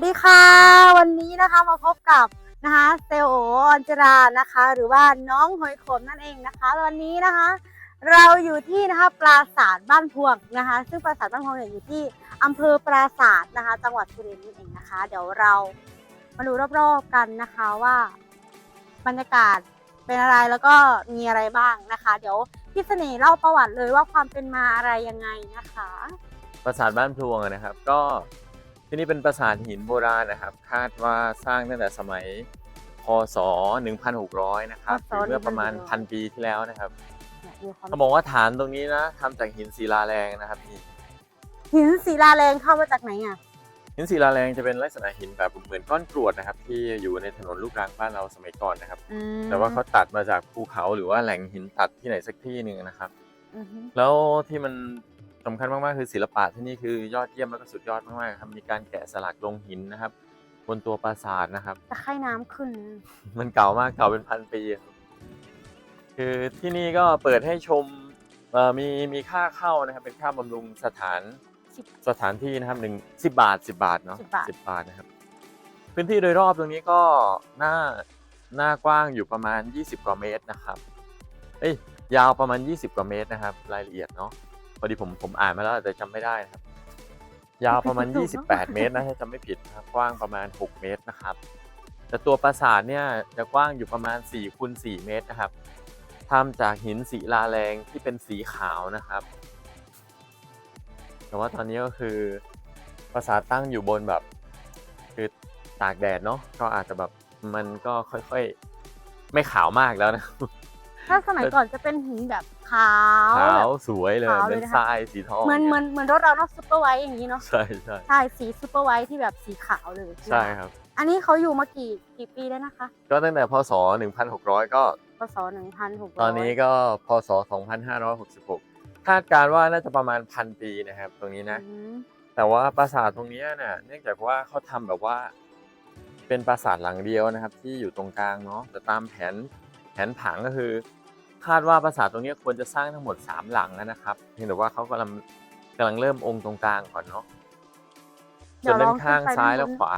วัสดีค่ะ วันนี้นะคะมาพบกับนะคะเซลโอออนจรานะคะ หรือว่าน้องหอยขมนั่นเองนะคะ วันนี้นะคะ เราอยู่ที่นะคะปราสาทบ้านพวงนะคะ ซึ่งปราสาทบ้านพวงเนี่ยอยู่ที่อำเภอปราสาทนะคะ จังหวัดสุรินทร์นั่นเองนะคะ เดี๋ยวเรามาดูรอบๆกันนะคะว่าบรรยากาศเป็นอะไรแล้วก็มีอะไรบ้างนะคะ เดี๋ยวพี่เสน่ห์เล่าประวัติเลยว่าความเป็นมาอะไรยังไงนะคะ ปราสาทบ้านพลวงอะนะครับ ก็ ที่นี่เป็นปราสาทหินโบราณนะครับ คาดว่าสร้างตั้งแต่สมัยพศ 1600 นะครับพศ หรือเมื่อประมาณ1600พันปีที่แล้วนะครับเนี่ยมีความเขาบอกว่าฐานตรงนี้นะทำจากหินศิลาแรงนะครับนี่หินศิลาแรงเข้ามาจากไหนอะหินศิลาแรงจะเป็นลักษณะหินแบบเหมือนก้อนกรวดนะครับ ที่อยู่ในถนนลูกรังบ้านเราสมัยก่อนนะครับ อืมแต่ว่าเขาตัดมาจากภูเขาหรือว่าแหล่งหินตัดที่ไหนสักที่หนึ่งนะครับ อือฮึแล้วที่มัน สำคัญมากๆคือศิลปะที่นี่คือยอดเยี่ยมแล้วก็สุดยอดมากๆครับมีการแกะสลักลงหินนะครับ บนตัวปราสาทนะครับ ตะไคร่น้ำขึ้น มันเก่ามากเก่าเป็นพันปีครับคือที่นี่ก็เปิดให้ชมเอ่อมีมีค่าเข้านะครับ เป็นค่าบำรุงสถานสิบ สถานที่นะครับหนึ่งสิบบาทสิบาทเนาะ10บาทสิบบาทนะครับ พื้นที่โดยรอบตรงนี้ก็หน้าหน้ากว้างอยู่ประมาณ 20 กว่าเมตรนะครับ เอ้ยยาวประมาณ 20 กว่าเมตรนะครับ รายละเอียดเนาะ พอดีผมผมอ่านมาแล้วแต่จำไม่ได้นะครับ ยาวประมาณ 28 เมตรนะถ้าจำไม่ผิดนะครับกว้างประมาณ 6 เมตรนะครับ แต่ตัวปราสาทเนี่ยจะกว้างอยู่ประมาณ4คูณ4เมตรนะครับทำจากหินสีลาแรงที่เป็นสีขาวนะครับ แต่ว่าตอนนี้ก็คือปราสาทตั้งอยู่บนแบบคือตากแดดเนาะก็อาจจะแบบมันก็ค่อยๆ ไม่ขาวมากแล้วนะ ถ้าสมัยก่อนจะเป็นหินแบบขาวขาวแบบสวยเลยขาวเหเลมืยอนนะคะทรายสีทองเหมือนเหมือนเหมือนรถเราเนาะซูเปอร์ไวท์อย่างนี้เนาะใช่ใช่ใช่สีซูเปอร์ไวท์ที่แบบสีขาวเลยใช่ครับ อันนี้เขาอยู่มากี่กี่ปีแล้วนะคะ ก็ตั้งแต่พศ 1600 ก็พศหนึ่งพันหกตอนนี้ก็พศ 2566 คาดการณ์ว่าน่าจะประมาณพันปีนะครับ ตรงนี้นะ แต่ว่าปราสาทตรงเนี้ยน่ะเนื่องจากว่าเขาทำแบบว่า เป็นปราสาทหลังเดียวนะครับ ที่อยู่ตรงกลางเนาะแต่ตามแผนแผนผังก็คือ คาดว่าปราสาทตรงนี้ควรจะสร้างทั้งหมด 3 หลังแล้วนะครับเพียงแต่ว่าเขากำลังกำลังเริ่มองค์ตรงกลางก่อนเนาะส่วนด้านข้างซ้ายและขวา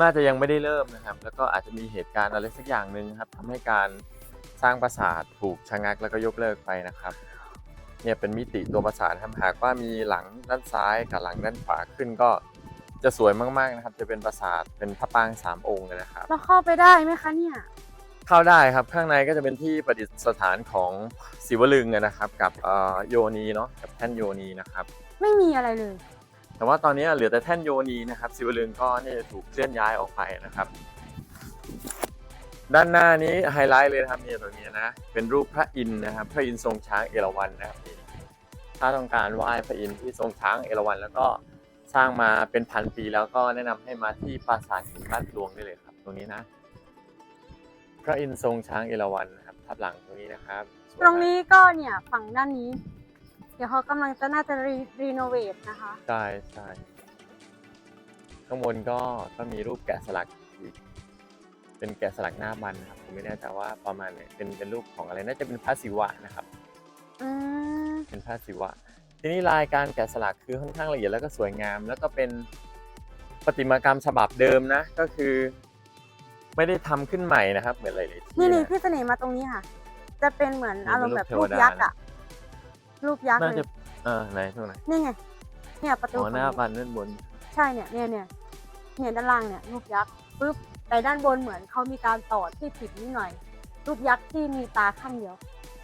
น่าจะยังไม่ได้เริ่มนะครับ แล้วก็อาจจะมีเหตุการณ์อะไรสักอย่างหนึ่งครับทำให้การสร้างปราสาทถูกชะงักแล้วก็ยกเลิกไปนะครับ เนี่ยเป็นมิติตัวปราสาทครับหากว่ามีหลังด้านซ้ายกับหลังด้านขวาขึ้นก็จะสวยมากๆนะครับ จะเป็นปราสาทเป็นพระปรางสามองค์เลยนะครับเราเข้าไปได้ไหมคะเนี่ย เข้าได้ครับข้างในก็จะเป็นที่ประดิษฐานของศิวลึงอะนะครับ กับเอ่อโยนีเนาะกับแท่นโยนีนะครับ ไม่มีอะไรเลย แต่ว่าตอนนี้เหลือแต่แท่นโยนีนะครับศิวลึงก็นี่ถูกเคลื่อนย้ายออกไปนะครับ ด้านหน้านี้ไฮไลท์เลยนะครับนี่ตรงนี้นะเป็นรูปพระอินทร์นะครับพระอินทร์ทรงช้างเอราวัณนะครับนี่ถ้าต้องการไหว้พระอินทร์ที่ทรงช้างเอราวัณแล้วก็สร้างมาเป็นพันปีแล้วก็แนะนำให้มาที่ปราสาทหินบ้านพลวงได้เลยครับ ตรงนี้นะ พระอินทร์ทรงช้างเอราวัณนะครับทับหลังตรงนี้นะครับสวยตรงมากนี้ก็เนี่ยฝั่งด้านนี้ เดี๋ยวเขากำลังจะน่าจะรีรีโนเวทนะคะ ใช่ใช่ข้างบนก็ก็มีรูปแกะสลักอีกเป็นแกะสลักหน้าบันนะครับผมไม่แน่ใจว่าประมาณไหนเป็นเป็นรูปของอะไรน่าจะเป็นพระศิวะนะครับ อืมเป็นพระศิวะ ทีนี้ลายการแกะสลักคือค่อนข้างละเอียดแล้วก็สวยงาม แล้วก็เป็นประติมากรรมฉบับเดิมนะ ก็คือ ไม่ได้ทำขึ้นใหม่นะครับ เหมือนหลายๆที่นี่นี่นะ พี่เสน่ห์มาตรงนี้ค่ะ จะเป็นเหมือนนี่อารมณ์แบบเป็นรูรูปปเทวดา ยักษ์อะรูปยักษ์น่าเลจะยเออไหนตรงไหนนี่ไงเนี่ยประตูอ๋อหน้าฝั่งบันด้านบน ใช่เนี่ยเนี่ยเนี่ยเนี่ยด้านล่างเนี่ยรูปยักษ์ปุ๊บแต่ด้านบนเหมือนเขามีการต่อที่ผิดนิดหน่อย รูปยักษ์ที่มีตาข้างเดียว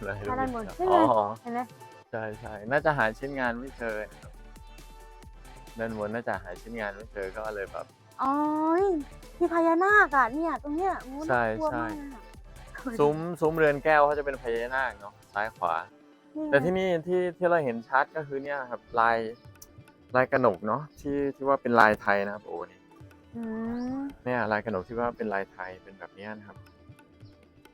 ไหนถ้าด้านบนรูปนี่ไงอ๋อเห็นไหมใช่ใช่น่าจะหาชิ้นงานไม่เจอนะครับด้านบนน่าจะหาชิ้นงานไม่เจอก็เลยแบบ อ๋อ มีพญานาคอะเนี่ย ตรงเนี้ยโอ้ใช่น่ากลัวใช่ มากเลยอะซุ้มซุ้มเรือนแก้วเขาจะเป็นพญานาคเนาะซ้ายขวา นี่ไงแต่ที่นี่ที่ที่เราเห็นชัดก็คือเนี่ยครับลายลายกระหนกเนาะที่ที่ว่าเป็นลายไทยนะครับโอ้นี่อืมเนี่ยลายกระหนกที่ว่าเป็นลายไทยเป็นแบบเนี้ยนะครับ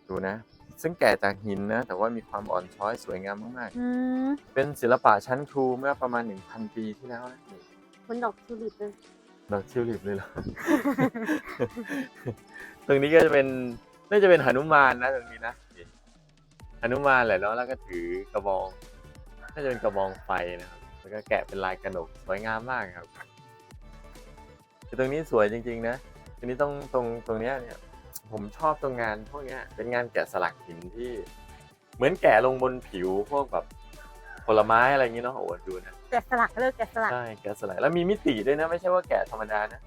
ดูนะ ซึ่งแกะจากหินนะ แต่ว่ามีความอ่อนช้อยสวยงามมากอืมๆเป็นศิลปะชั้นครูเมื่อประมาณ 1,000 ปีที่แล้วนะนี่เหมันดอกทิวลิปเลย ดอกทิวลิปเลยเหรอ ตรงนี้ก็จะเป็นน่าจะเป็นหนุมานนะตรงนี้นะหนุมานแหละเนาะแล้วก็ถือกระบองน่าจะเป็นกระบองไฟนะครับแล้วก็แกะเป็นลายกระหนกสวยงามมากครับคือตรงนี้สวยจริง ๆ นะทีนี้ต้องตรงตรงเนี้ยเนี่ย ผมชอบตรงงานพวกเนี้ยเป็นงานแกะสลักหินที่ เหมือนแกะลงบนผิวพวกแบบผลไม้อะไรอย่างงี้เนาะโอ้ดูนะ แกะสลักเลิกแกะสลักใช่แกะสลักแล้วมีมิติด้วยนะ ไม่ใช่ว่าแกะธรรมดานะ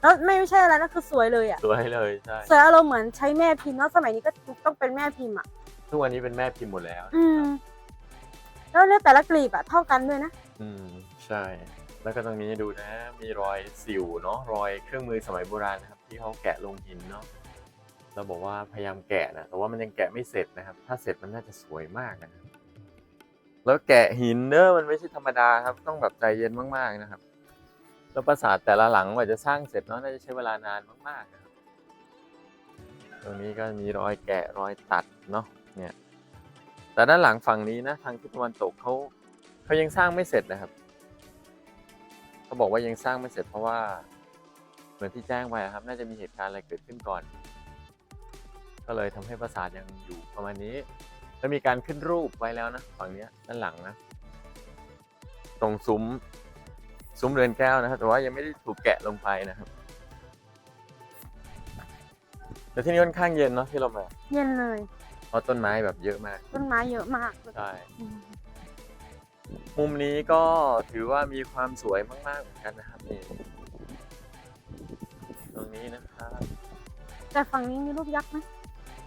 แล้วไม่ไม่ใช่อะไรนะคือสวยเลยอะสวยเลยใช่สวยอารมณ์เหมือนใช้แม่พิมพ์แล้วสมัยนี้ก็ต้องเป็นแม่พิมพ์อะทุกวันนี้เป็นแม่พิมพ์หมดแล้ว อืมแล้วเนี่ยแต่ละกลีบอะเท่ากันด้วยนะอืมใช่ แล้วก็ตรงนี้ดูนะ มีรอยสิวเนาะรอยเครื่องมือสมัยโบราณนะครับ ที่เขาแกะลงหินเนาะเราบอกว่าพยายามแกะนะแต่ว่ามันยังแกะไม่เสร็จนะครับ ถ้าเสร็จมันน่าจะสวยมากนะครับ แล้วแกะหินเนอะมันไม่ใช่ธรรมดาครับ ต้องแบบใจเย็นมากๆนะครับ แล้วปราสาทแต่ละหลังกว่าจะสร้างเสร็จเนาะน่าจะใช้เวลานานมากๆนะครับตรงนี้ก็มีรอยแกะรอยตัดเนาะเนี่ย แต่ด้านหลังฝั่งนี้นะทางทิศตะวันตกเขาเขายังสร้างไม่เสร็จนะครับเขาบอกว่ายังสร้างไม่เสร็จเพราะว่าเหมือนที่แจ้งไปอะครับ น่าจะมีเหตุการณ์อะไรเกิดขึ้นก่อน ก็เลยทำให้ปราสาทยังอยู่ประมาณนี้ แล้วมีการขึ้นรูปไว้แล้วนะฝั่งเนี้ยด้านหลังนะ ตรงซุ้มซุ้มเรือนแก้วนะครับแต่ว่ายังไม่ได้ถูกแกะลงไปนะครับแต่ที่นี่ค่อนข้างเย็นเนาะที่เรามาเย็นเลย เพราะต้นไม้แบบเยอะมาก ต้นไม้เยอะมากใช่อืมมุมนี้ก็ถือว่ามีความสวยมากๆเหมือนกันนะครับนี่ตรงนี้นะครับแต่ฝั่งนี้มีรูปยักษ์ไหม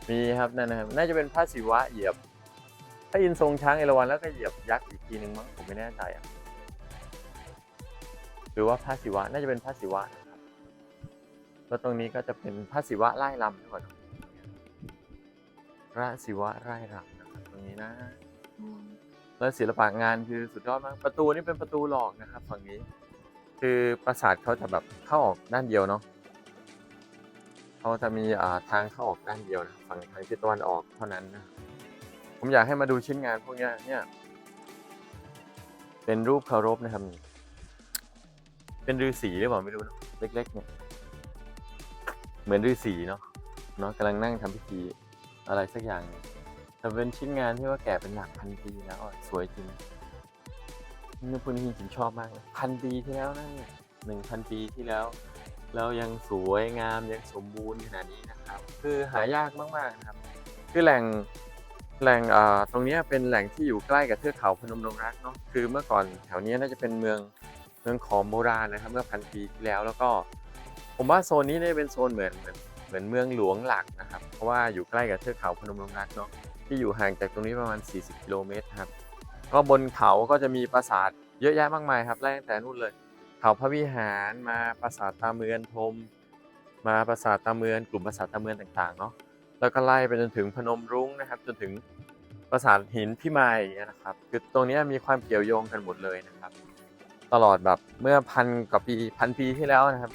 มีครับนั่นนะครับน่าจะเป็นพระศิวะเหยียบพระอินทร์ทรงช้างเอราวัณแล้วก็เหยียบยักษ์อีกทีหนึ่งมั้งผมไม่แน่ใจอะหรือว่าพระศิวะน่าจะเป็นพระศิวะนะครับแล้วตรงนี้ก็จะเป็นพระศิวะไล่ลำด้วยก่อนพระศิวะไล่ลำนะครับตรงนี้นะแล้วศิลปะงานคือสุดยอดมากประตูนี่เป็นประตูหลอกนะครับฝั่งนี้ คือปราสาทเขาจะแบบเข้าออกด้านเดียวเนาะ เขาจะมีทางเข้าออกด้านเดียวนะฝั่งทางทิศตะวันออกเท่านั้นนะผมอยากให้มาดูชิ้นงานพวกนี้เนี่ยเป็นรูปเคารพนะครับ เป็นฤาษีหรือเปล่าไม่รู้เนะเล็ก ๆ เนี่ย เหมือนฤาษีเนาะเนาะกำลังนั่งทำพิธีอะไรสักอย่างแต่เป็นชิ้นงานที่ว่าแก่เป็นหลักพันปีแล้วอสวยจริงนี่พวกนี้จริงๆชอบมากเลยพันปีที่แล้วนะเนี่ยหนึ่งพันปีที่แล้ว แล้วยังสวยงามยังสมบูรณ์ขนาดนี้นะครับ คือหายากมากๆนะครับ คือแหล่งแหล่งอ่าตรงนี้เป็นแหล่งที่อยู่ใกล้กับเทือกเขาพนมดงรักเนาะคือเมื่อก่อนแถวเนี้ยน่าจะเป็นเมืองเมืองขอมโบราณนะครับ เมื่อพันปีที่แล้วแล้วก็ ผมว่าโซนนี้เนี่ยเป็นโซนเหมือนเหมือนเหมือนเมืองหลวงหลักนะครับ เพราะว่าอยู่ใกล้กับเทือกเขาพนมดงรักเนาะที่อยู่ห่างจากตรงนี้ประมาณ 40 กิโลเมตรครับ ก็บนเขาก็จะมีปราสาทเยอะแยะมากมายครับไล่ตั้งแต่นู่นเลย เขาพระวิหารมาปราสาทตาเมือนทมมาปราสาทตาเมือนกลุ่มปราสาทตาเมือนต่างๆเนาะแล้วก็ไล่ไปจนถึงพนมรุ้งนะครับ จนถึงปราสาทหินพิมายอย่างเงี้ยนะครับคือตรงนี้มีความเกี่ยวโยงกันหมดเลยนะครับ ตลอดแบบเมื่อพันกว่าปีพันปีที่แล้วนะครับ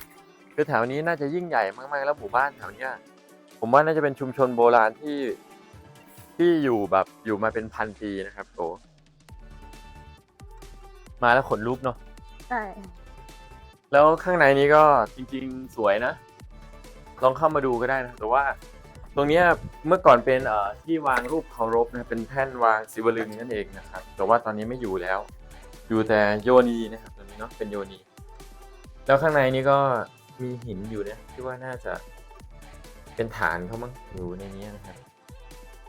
คือแถวนี้น่าจะยิ่งใหญ่มากๆแล้วหมู่บ้านแถวเนี้ยผมว่าน่าจะเป็นชุมชนโบราณที่ที่อยู่แบบอยู่มาเป็นพันปีนะครับโตมาแล้วขนลุกเนาะใช่ แล้วข้างในนี้ก็จริงๆสวยนะ ลองเข้ามาดูก็ได้นะแต่ว่า ตรงนี้เมื่อก่อนเป็นเอ่อที่วางรูปเคารพนะเป็นแท่นวางศิวลึงนั่นเองนะครับ แต่ว่าตอนนี้ไม่อยู่แล้ว อยู่แต่โยนีนะครับตรงนี้เนาะเป็นโยนี แล้วข้างในนี้ก็มีหินอยู่เนี่ยที่ว่าน่าจะเป็นฐานเขามั้งอยู่ในนี้นะครับ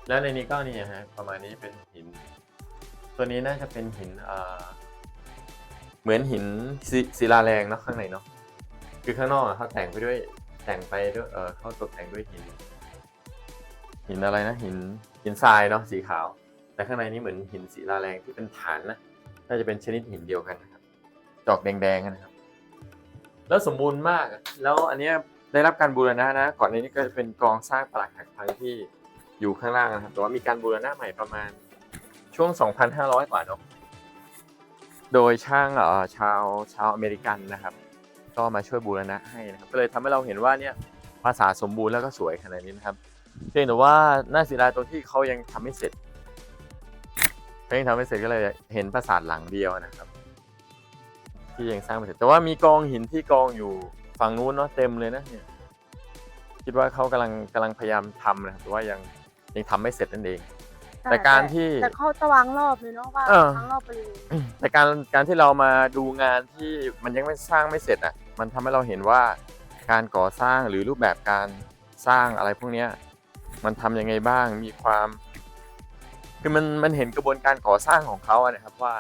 แล้วในนี้ก็นี่ฮะประมาณนี้เป็นหิน ตัวนี้น่าจะเป็นหินเอ่อ เหมือนหินศิลาแรงเนาะข้างในเนาะคือข้างนอกเขาแต่งไปด้วยแต่งไปด้วยเออเขาตกแต่งด้วยหิน หินอะไรนะหินหินทรายเนาะสีขาว แต่ข้างในนี้เหมือนหินศิลาแรงที่เป็นฐานนะน่าจะเป็นชนิดหินเดียวกันนะครับดอกแดงๆนะครับ แล้วสมบูรณ์มาก แล้วอันนี้ได้รับการบูรณะนะ ก่อนในนี้ก็จะเป็นกองสร้างปรักหักพังที่อยู่ข้างล่างนะครับแต่ว่ามีการบูรณะใหม่ประมาณช่วง 2,500 กว่าเนาะ โดยช่างเอ่อชาวชาวอเมริกันนะครับ ก็มาช่วยบูรณะให้นะครับก็เลยทำให้เราเห็นว่าเนี่ยภาษาสมบูรณ์แล้วก็สวยขนาดนี้นะครับเพียงแต่ว่าน่าเสียดายตรงที่เขายังทำไม่เสร็จเขายังทำไม่เสร็จก็เลยเห็นปราสาทหลังเดียวนะครับ ที่ยังสร้างไม่เสร็จแต่ว่ามีกองหินที่กองอยู่ฝั่งนู้นเนาะเต็มเลยนะเนี่ยคิดว่าเขากำลังกำลังพยายามทำนะแต่ว่ายังยังทำไม่เสร็จนั่นเอง แต่การที่แต่เขาจะวางรอบเลยเนาะว่าเออทั้งรอบบริเวณแต่การการที่เรามาดูงานที่มันยังไม่สร้างไม่เสร็จอะมันทำให้เราเห็นว่าการก่อสร้างหรือรูปแบบการสร้างอะไรพวกเนี้ยมันทำยังไงบ้างมีความคือมันมันเห็นกระบวนการก่อสร้างของเขาอะนะครับว่า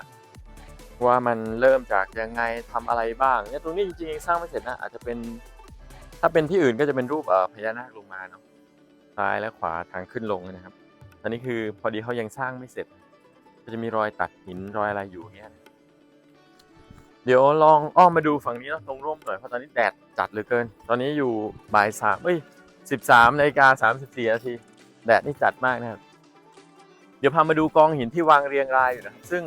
ว่ามันเริ่มจากยังไงทำอะไรบ้างเนี่ยตรงนี้จริงๆยังสร้างไม่เสร็จนะอาจจะเป็นถ้าเป็นที่อื่นก็จะเป็นรูปเอ่อพญานาคลงมาเนาะซ้ายและขวาทางขึ้นลงนะครับ อันนี้คือพอดีเขายังสร้างไม่เสร็จ ก็จะมีรอยตัดหินรอยอะไรอยู่เนี่ยเดี๋ยวลองอ้อมมาดูฝั่งนี้เนาะตรงร่มหน่อยเพราะตอนนี้แดดจัดเหลือเกิน ตอนนี้อยู่บ่ายสามเอ้ยสิบสามนาฬิกาสามสิบสี่นาทีแดดนี่จัดมากนะครับ เดี๋ยวพามาดูกองหินที่วางเรียงรายอยู่นะครับซึ่ง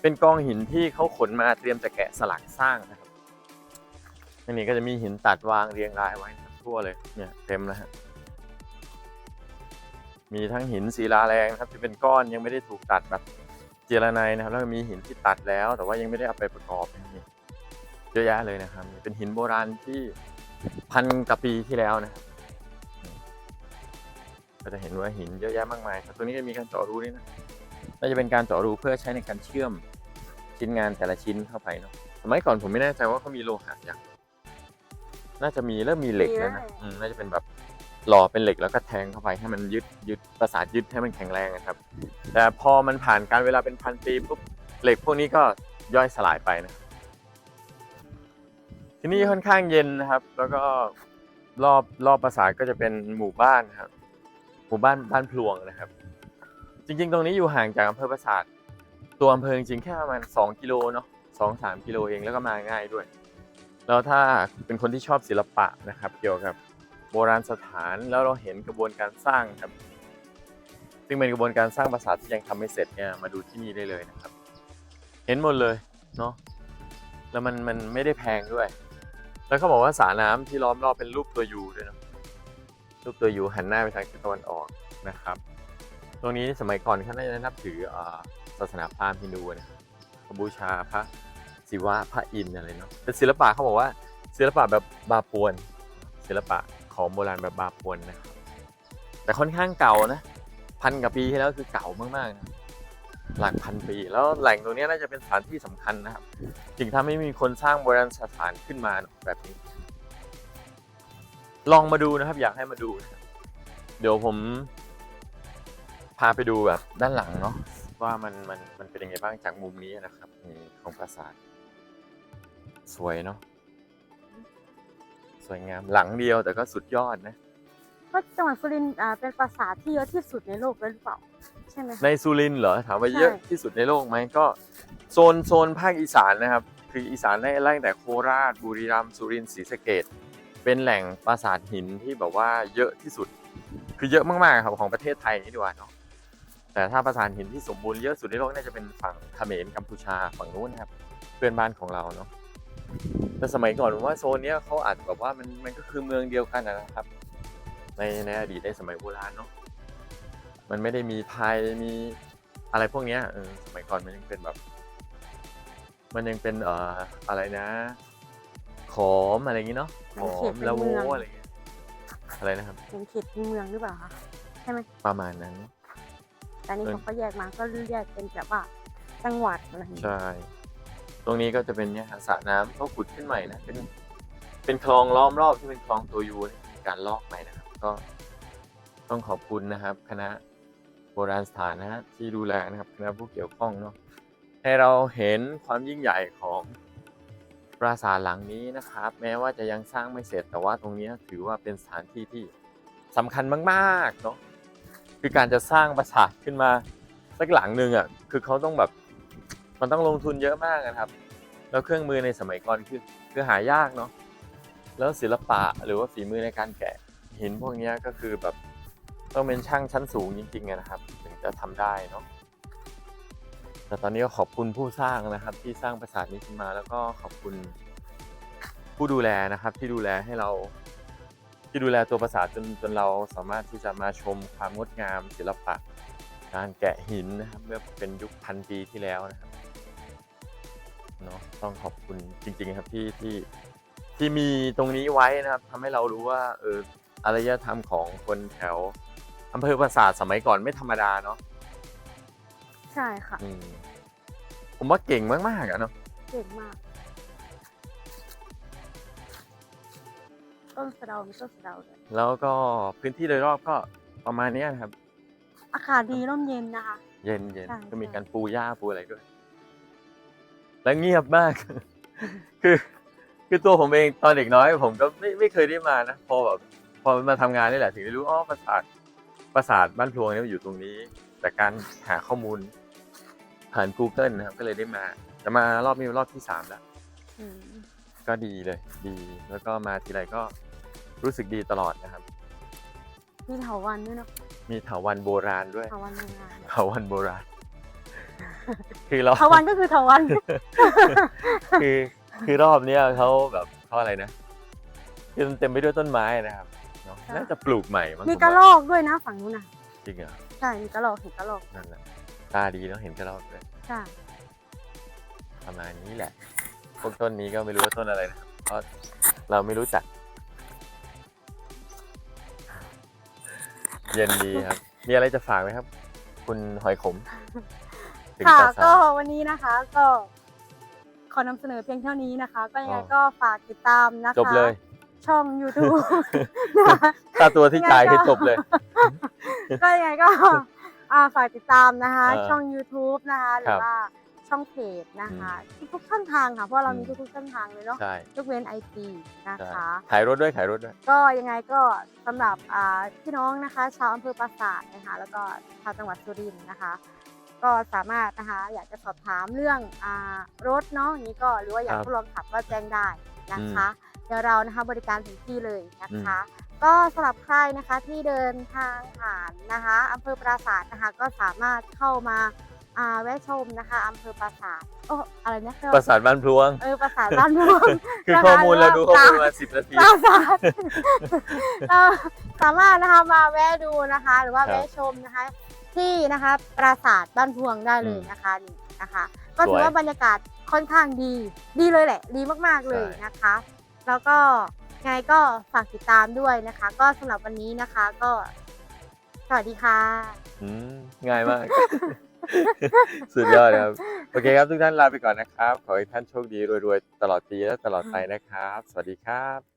เป็นกองหินที่เขาขนมาเตรียมจะแกะสลักสร้างนะครับอันนี้ก็จะมีหินตัดวางเรียงรายไว้ทั่วเลยเนี่ยเต็มแล้วฮะ มีทั้งหินศิลาแรงนะครับที่เป็นก้อนยังไม่ได้ถูกตัดแบบเจรไนนะครับ แล้วก็มีหินที่ตัดแล้ว แต่ว่ายังไม่ได้เอาไปประกอบนะครับนี่เยอะแยะเลยนะครับ เป็นหินโบราณที่พันกว่าปีที่แล้วนะครับก็จะเห็นว่าหินเยอะแยะมากมายครับตรงนี้ก็มีการเจาะรูนี่นะน่าจะเป็นการเจาะรูเพื่อใช้ในการเชื่อมชิ้นงานแต่ละชิ้นเข้าไปเนาะสมัยก่อนผมไม่แน่ใจว่าเขามีโลหะอย่างน่าจะมีเริ่มมีเหล็กแล้วนะอืมน่าจะเป็นแบบ หล่อเป็นเหล็กแล้วก็แทงเข้าไปให้มันยึดยึดประสาทยึดให้มันแข็งแรงนะครับ แต่พอมันผ่านการเวลาเป็นพันปีปุ๊บเหล็กพวกนี้ก็ย่อยสลายไปนะที่นี่ค่อนข้างเย็นนะครับ แล้วก็รอบรอบปราสาทก็จะเป็นหมู่บ้านนะครับ หมู่บ้านบ้านพลวงนะครับ จริง ๆ ตรงนี้อยู่ห่างจากอำเภอปราสาทตัวอำเภอจริงๆแค่ประมาณ2กิโลเนาะสองสามกิโลเองแล้วก็มาง่ายด้วย แล้วถ้าเป็นคนที่ชอบศิลปะนะครับ เกี่ยวกับ โบราณสถานแล้วเราเห็นกระบวนการสร้างครับ ซึ่งเป็นกระบวนการสร้างปราสาทที่ยังทำไม่เสร็จเนี่ยมาดูที่นี่ได้เลยนะครับ เห็นหมดเลยเนาะแล้วมันมันไม่ได้แพงด้วย แล้วเขาบอกว่าสระน้ำที่ล้อมรอบเป็นรูปตัวยูด้วยเนาะรูปตัวยูหันหน้าไปทางทิศตะวันออกนะครับ ตรงนี้สมัยก่อนเขาน่าจะนับถือศาสนาพราหมณ์ฮินดูนะครับบูชาพระศิวะพระอินทร์อะไรเนาะเป็นศิลปะเขาบอกว่าศิลปะแบบบาปวนศิลปะ ของโบราณแบบบาปวนนะครับแต่ค่อนข้างเก่านะ พันกว่าปีที่แล้วคือเก่ามากๆนะหลักพันปีแล้วแหล่งตรงนี้น่าจะเป็นสถานที่สำคัญนะครับถึงทำให้มีคนสร้างโบราณสถานขึ้นมาแบบนี้ ลองมาดูนะครับ อยากให้มาดูนะเดี๋ยวผม พาไปดูแบบด้านหลังเนาะว่ามันมันมันเป็นยังไงบ้างจากมุมนี้นะครับนี่ของปราสาทสวยเนาะ สวยงามหลังเดียวแต่ก็สุดยอดนะก็จังหวัดสุรินทร์อ่าเป็นปราสาทที่เยอะที่สุดในโลกเลยหรือเปล่าใช่ไหมคะ ในสุรินทร์เหรอถามว่าใช่เยอะที่สุดในโลกไหมก็โซนโซนภาคอีสานนะครับ คืออีสานได้ไล่ตั้งแต่โคราชบุรีรัมย์สุรินทร์ศรีสะเกดเป็นแหล่งปราสาทหินที่แบบว่าเยอะที่สุด คือเยอะมากๆครับของประเทศไทยนี่ดีกว่าเนาะแต่ถ้าปราสาทหินที่สมบูรณ์เยอะสุดในโลกน่าจะเป็นฝั่งเขมรกัมพูชาฝั่งนู้นนะครับเพื่อนบ้านของเราเนาะ แต่สมัยก่อนผมว่าโซนเนี้ยเขาอาจแบบว่ามันมันก็คือเมืองเดียวกันนะครับ ในในอดีตในสมัยโบราณเนาะมันไม่ได้มีไทยมีอะไรพวกเนี้ยเออสมัยก่อนมันยังเป็นแบบ มันยังเป็นเอ่ออะไรนะขอมอะไรอย่างงี้เนาะขอมละโวอะไรอย่างเงี้ยอะไรนะครับเป็นเขตเมืองหรือเปล่าคะใช่ไหมประมาณนั้น แต่อันนี่เออเขาก็แยกมาก็แยกเป็นแบบว่าจังหวัดอะไรอย่างเงี้ยใช่ ตรงนี้ก็จะเป็นเนี่ยฮะสระน้ำเขาขุดขึ้นใหม่นะเป็นเป็นคลองล้อมรอบที่เป็นคลองตัวยูเนี่ยมีการลอกใหม่นะครับ ก็ต้องขอบคุณนะครับ คณะโบราณสถานนะที่ดูแลนะครับคณะผู้เกี่ยวข้องเนาะให้เราเห็นความยิ่งใหญ่ของปราสาทหลังนี้นะครับ แม้ว่าจะยังสร้างไม่เสร็จแต่ว่าตรงนี้ถือว่าเป็นสถานที่ที่สำคัญมากๆเนาะคือการจะสร้างปราสาทขึ้นมาสักหลังหนึ่งอะคือเขาต้องแบบ มันต้องลงทุนเยอะมากนะครับ แล้วเครื่องมือในสมัยก่อนคือคือหายากเนาะแล้วศิลปะหรือว่าฝีมือในการแกะหินพวกนี้ก็คือแบบต้องเป็นช่างชั้นสูงจริงๆนะครับ ถึงจะทำได้เนาะแต่ตอนนี้ก็ขอบคุณผู้สร้างนะครับ ที่สร้างปราสาทนี้ขึ้นมา แล้วก็ขอบคุณผู้ดูแลนะครับ ที่ดูแลให้เราที่ดูแลตัวปราสาทจนจนเราสามารถที่จะมาชมความงดงามศิลปะ การแกะหินนะครับเมื่อเป็นยุคพันปีที่แล้วนะครับ เนาะต้องขอบคุณจริง ๆ ครับที่ที่ที่มีตรงนี้ไว้นะครับทำให้เรารู้ว่าเอออารยธรรมของคนแถวอำเภอปราสาทสมัยก่อนไม่ธรรมดาเนาะใช่ค่ะ อืมผมว่าเก่งมากๆอะเนาะเก่งมาก ต้นสะเดามีต้นสะเดาด้วยแล้วก็พื้นที่โดยรอบก็ประมาณเนี้ยนะครับ อากาศดีร่มเย็นนะคะ เย็นเย็นใช่ก็มีใช่ การปูหญ้าปูอะไรด้วย แล้วเงียบมาก คือคือตัวผมเองตอนเด็กน้อย ผมก็ไม่ไม่เคยได้มานะพอแบบพอมาทำงานนี่แหละถึงได้รู้อ๋อปราสาทปราสาทบ้านพลวงเนี่ยมันอยู่ตรงนี้ แต่การหาข้อมูลผ่าน Google นะครับก็เลยได้มาแต่มารอบนี้เป็นรอบที่สามแล้วอืมก็ดีเลย ดีแล้วก็มาทีไรก็รู้สึกดีตลอดนะครับ มีเถาวันด้วยเนาะมีเถาวันโบราณด้วยเถาวันโบราณเถาวันโบราณ คือเราเถาวันก็คือเถาวัน คือคือรอบเนี้ยเขาแบบเขาอะไรนะคือมันเต็มไปด้วยต้นไม้นะครับเนอะค่ะ น่าจะปลูกใหม่มั้งมีผกระว่ารอกด้วยนะฝั่งนู้นนะจริงเหรอใช่มีกระรอกเห็นกระรอกนั่นแหละตาดีเนาะเห็นกระรอกเลยใช่ประมาณนี้แหละ พวกต้นนี้ก็ไม่รู้ว่าต้นอะไรนะครับเพราะเราไม่รู้จัก เย็นดีครับ มีอะไรจะฝากไหมครับ คุณหอยขม ถึงค่ะปราสาก็ทวันนี้นะคะก็ขอนำเสนอเพียงเท่านี้นะคะ ก็ยังไงอ๋อก็ฝากติดตามนะคะ จบเลย ช่อง YouTube นะคะค่าตัวที่จ่ายคือจบเลย ก็ยังไงก็อ่าฝากติดตามนะคะ เออช่อง YouTube นะคะ หรืครัอบว่าช่องเพจนะคะทุกๆช่องทางค่ะเพราะเรามีอืม ทุกๆช่องทางเลยเนาะใช่ยกเว้นไอจีนะใช่คะ ขายรถด้วยขายรถด้วย ก็ยังไงก็สำหรับอ่าพี่น้องนะคะ ชาวอำเภอปราสาทนะคะแล้วก็ชาวจังหวัดสุรินทร์นะคะ ก็สามารถนะคะอยากจะสอบถามเรื่องอารถเนาะอย่างนี้ก็หรือว่าอยากครับทดลองขับก็แจ้งได้นะคะ เดี๋ยวเรานะคะบริการถึงที่เลยนะคะ ก็สำหรับใครนะคะที่เดินทางผ่านนะคะอำเภอปราสาทนะคะก็สามารถเข้ามาอ่าแวะชมนะคะอำเภอปราสาทโอ้อะไรนะปราสาทบ้านพลวงเออปราสาทบ้านม่วงคือนะคะข้อมูลเราดูหรือข้อว่ามูลมาสิบนาทีปราสาทเราสามารถนะคะมาแวะดูนะคะ หรือว่าครับแวะชมนะคะ ที่นะคะ ปราสาทบ้านพวงได้เลยนะคะนี่นะคะ ก็ถืสวอยว่าบรรยากาศค่อนข้างดี ดีเลยแหละ ดีมากๆเลยใช่นะคะ แล้วก็ยังไงก็ฝากติดตามด้วยนะคะ ก็สำหรับวันนี้นะคะก็ สวัสดีค่ะอืมง่ายมาก สุดยอดครับ โอเคครับทุกท่านลาไปก่อนนะครับ ขอให้ท่านโชคดีรวยๆ ตลอดปีและตลอดไปนะครับ สวัสดีครับ